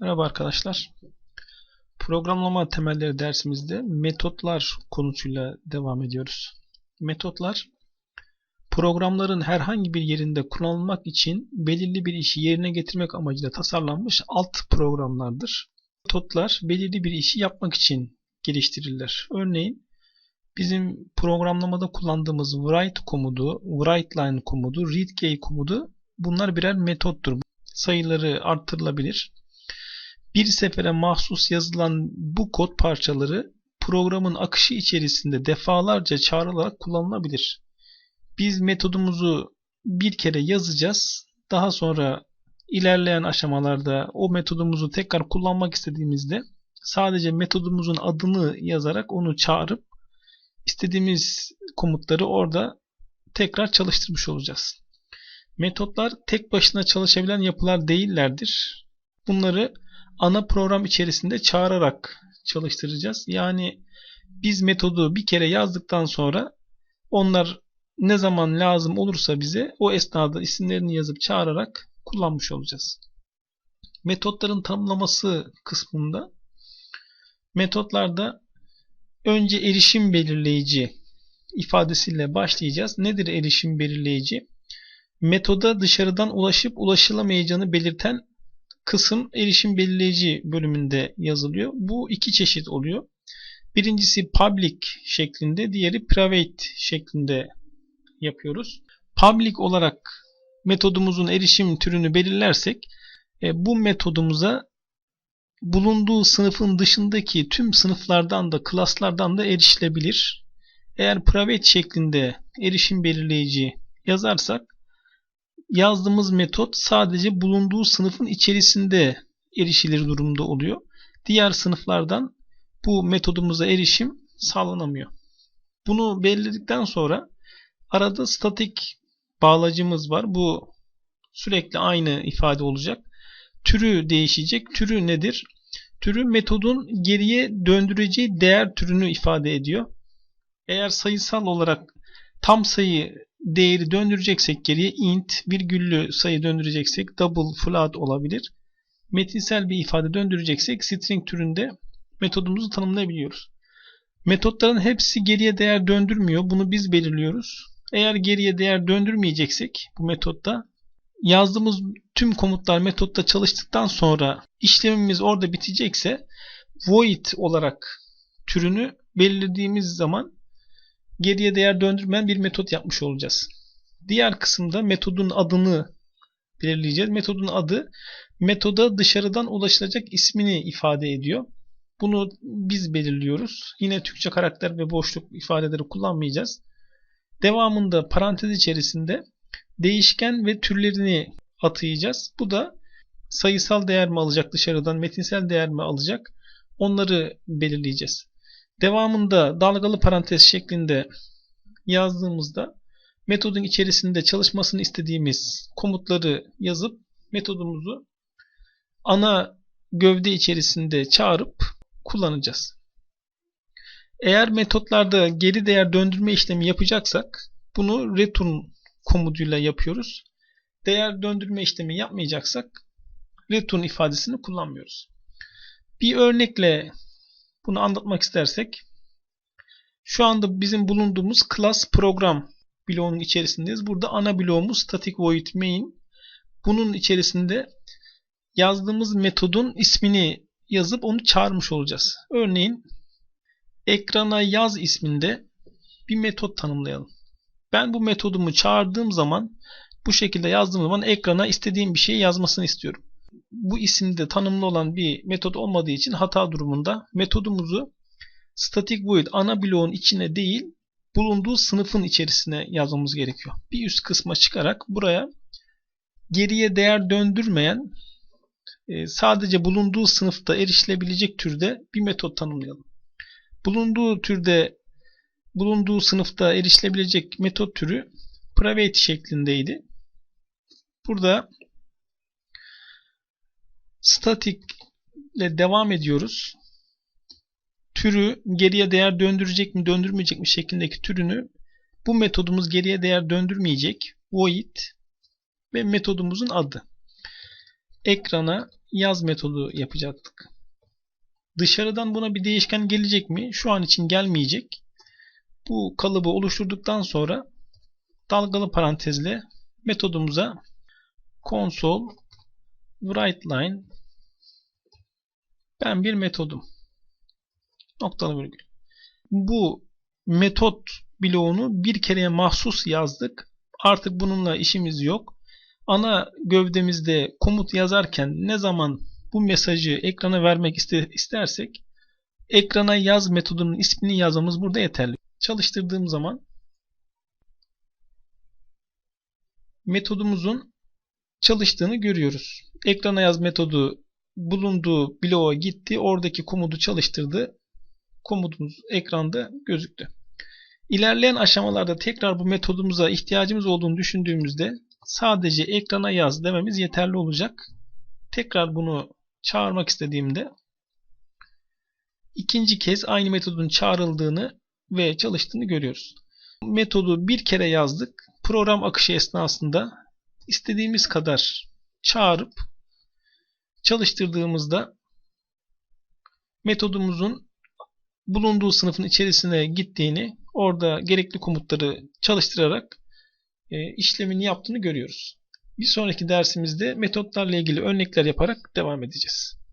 Merhaba arkadaşlar. Programlama temelleri dersimizde metotlar konusuyla devam ediyoruz. Metotlar programların herhangi bir yerinde kullanılmak için belirli bir işi yerine getirmek amacıyla tasarlanmış alt programlardır. Metotlar belirli bir işi yapmak için geliştirirler. Örneğin bizim programlamada kullandığımız write komudu, write line komudu, readGay komudu bunlar birer metottur. Sayıları artırılabilir. Bir sefere mahsus yazılan bu kod parçaları programın akışı içerisinde defalarca çağrılarak kullanılabilir. Biz metodumuzu bir kere yazacağız. Daha sonra ilerleyen aşamalarda o metodumuzu tekrar kullanmak istediğimizde sadece metodumuzun adını yazarak onu çağırıp istediğimiz komutları orada tekrar çalıştırmış olacağız. Metotlar tek başına çalışabilen yapılar değillerdir. Bunları ana program içerisinde çağırarak çalıştıracağız. Yani biz metodu bir kere yazdıktan sonra onlar ne zaman lazım olursa bize o esnada isimlerini yazıp çağırarak kullanmış olacağız. Metotların tanımlaması kısmında metotlarda önce erişim belirleyici ifadesiyle başlayacağız. Nedir erişim belirleyici? Metoda dışarıdan ulaşıp ulaşılamayacağını belirten kısım erişim belirleyici bölümünde yazılıyor. Bu iki çeşit oluyor. Birincisi public şeklinde, diğeri private şeklinde yapıyoruz. Public olarak metodumuzun erişim türünü belirlersek e, bu metodumuza bulunduğu sınıfın dışındaki tüm sınıflardan da klaslardan da erişilebilir. Eğer private şeklinde erişim belirleyici yazarsak yazdığımız metot sadece bulunduğu sınıfın içerisinde erişilir durumda oluyor. Diğer sınıflardan bu metodumuza erişim sağlanamıyor. Bunu belirledikten sonra arada statik bağlacımız var. Bu sürekli aynı ifade olacak. Türü değişecek. Türü nedir? Türü metodun geriye döndüreceği değer türünü ifade ediyor. Eğer sayısal olarak tam sayı değeri döndüreceksek geriye int virgüllü sayı döndüreceksek double float olabilir. Metinsel bir ifade döndüreceksek string türünde metodumuzu tanımlayabiliyoruz. Metotların hepsi geriye değer döndürmüyor. Bunu biz belirliyoruz. Eğer geriye değer döndürmeyeceksek bu metotta yazdığımız tüm komutlar metotta çalıştıktan sonra işlemimiz orada bitecekse void olarak türünü belirlediğimiz zaman geriye değer döndürmeyen bir metot yapmış olacağız. Diğer kısımda metodun adını belirleyeceğiz. Metodun adı metoda dışarıdan ulaşılacak ismini ifade ediyor. Bunu biz belirliyoruz. Yine Türkçe karakter ve boşluk ifadeleri kullanmayacağız. Devamında parantez içerisinde değişken ve türlerini atayacağız. Bu da sayısal değer mi alacak dışarıdan, metinsel değer mi alacak onları belirleyeceğiz. Devamında dalgalı parantez şeklinde yazdığımızda metodun içerisinde çalışmasını istediğimiz komutları yazıp metodumuzu ana gövde içerisinde çağırıp kullanacağız. Eğer metotlarda geri değer döndürme işlemi yapacaksak bunu return komutuyla yapıyoruz. Değer döndürme işlemi yapmayacaksak return ifadesini kullanmıyoruz. Bir örnekle bunu anlatmak istersek şu anda bizim bulunduğumuz class program bloğunun içerisindeyiz. Burada ana bloğumuz static void main. Bunun içerisinde yazdığımız metodun ismini yazıp onu çağırmış olacağız. Örneğin ekrana yaz isminde bir metot tanımlayalım. Ben bu metodumu çağırdığım zaman bu şekilde yazdığım zaman ekrana istediğim bir şey yazmasını istiyorum bu isimde tanımlı olan bir metot olmadığı için hata durumunda metodumuzu static void ana bloğun içine değil bulunduğu sınıfın içerisine yazmamız gerekiyor. Bir üst kısma çıkarak buraya geriye değer döndürmeyen e, sadece bulunduğu sınıfta erişilebilecek türde bir metot tanımlayalım. Bulunduğu türde bulunduğu sınıfta erişilebilecek metot türü private şeklindeydi. Burada static ile devam ediyoruz. Türü geriye değer döndürecek mi döndürmeyecek mi şeklindeki türünü bu metodumuz geriye değer döndürmeyecek. Void ve metodumuzun adı. Ekrana yaz metodu yapacaktık. Dışarıdan buna bir değişken gelecek mi? Şu an için gelmeyecek. Bu kalıbı oluşturduktan sonra dalgalı parantezle metodumuza console writeLine ben bir metodum. Noktalı virgül. Bu metot bloğunu bir kereye mahsus yazdık. Artık bununla işimiz yok. Ana gövdemizde komut yazarken ne zaman bu mesajı ekrana vermek istersek ekrana yaz metodunun ismini yazmamız burada yeterli. Çalıştırdığım zaman metodumuzun çalıştığını görüyoruz. Ekrana yaz metodu bulunduğu bloğa gitti. Oradaki komutu çalıştırdı. Komutumuz ekranda gözüktü. İlerleyen aşamalarda tekrar bu metodumuza ihtiyacımız olduğunu düşündüğümüzde sadece ekrana yaz dememiz yeterli olacak. Tekrar bunu çağırmak istediğimde ikinci kez aynı metodun çağrıldığını ve çalıştığını görüyoruz. Metodu bir kere yazdık. Program akışı esnasında istediğimiz kadar çağırıp çalıştırdığımızda metodumuzun bulunduğu sınıfın içerisine gittiğini, orada gerekli komutları çalıştırarak e, işlemini yaptığını görüyoruz. Bir sonraki dersimizde metotlarla ilgili örnekler yaparak devam edeceğiz.